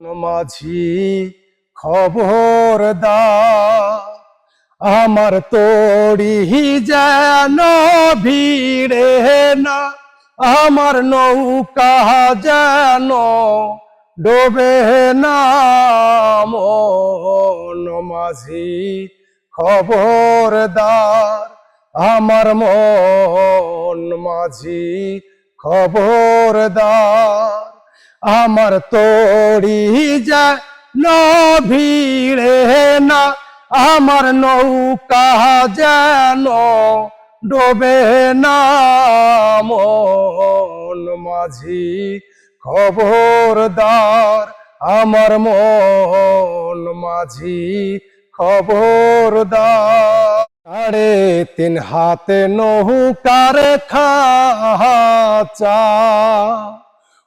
মাঝি খবর দা। আমার তোড়ি যেন ভিড়ে না। আমার নৌকা যেন ডোবে না। মাঝি খবরদার আমার মন মাঝি খবরদার আমার তোড়ি যা ভিড়ে না, আমার নৌকা যেন ডোবে না। মন মাঝি খবরদার, আমার মন মাঝি খবরদার। সাড়ে তিন হাতে নৌকার খাচা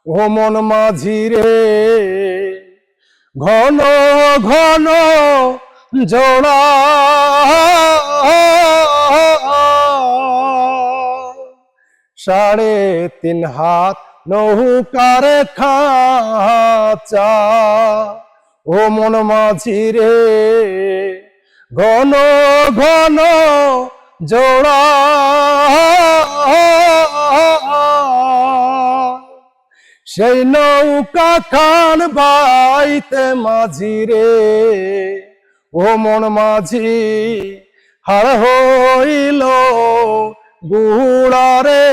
ও মন মাঝি রে। ঘন ঘন জোড়া। সাড়ে তিন হাত নৌকার খাচা। ও মন মাঝি রে। ঘন ঘন জোড়া। সেই নৌকা খান বাইতে মাঝি রে, ও মন মাঝি, হার হইল গুড়ারে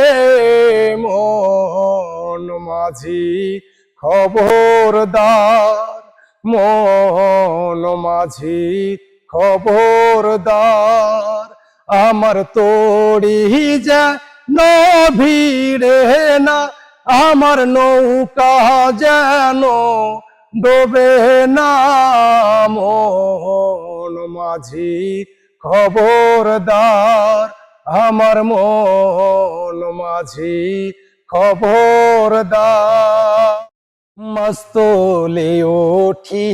মন মাঝি, খবরদার, মন মাঝি, খবরদার, আমার তোড়ি যা ভিড়ে না আমার নৌকা যেন ডোবে না মন। মাঝি খবরদার আমার মন। মাঝি খবরদার মস্তলে ওঠি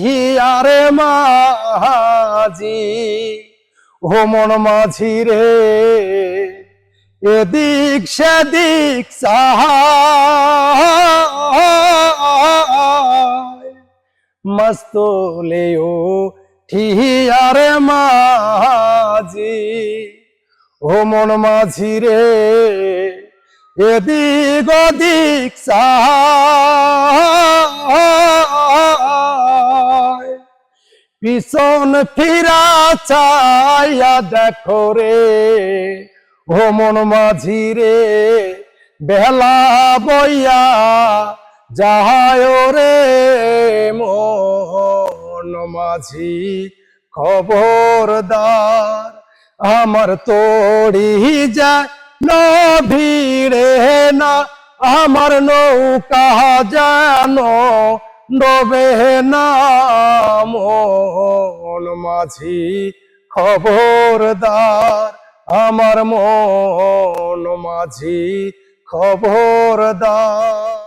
আরে মাঝি। ও মন মাঝি রে এদিক সেদিক সাহায়। মস্তলে ওঠি আরে মাঝি। ও মন মাঝি রে, এদিক ওদিক পিছন ফিরা চাইয়া দেখো রে মন মাঝি রে, বেলা বইয়া যাহায় রে। মন মাঝি, খবরদার, আমার তোড়ি যা ভিড়ে না, আমার নৌকা যেন ডোবে না। মন মাঝি, খবরদার আমার মন মাঝি খবরদার।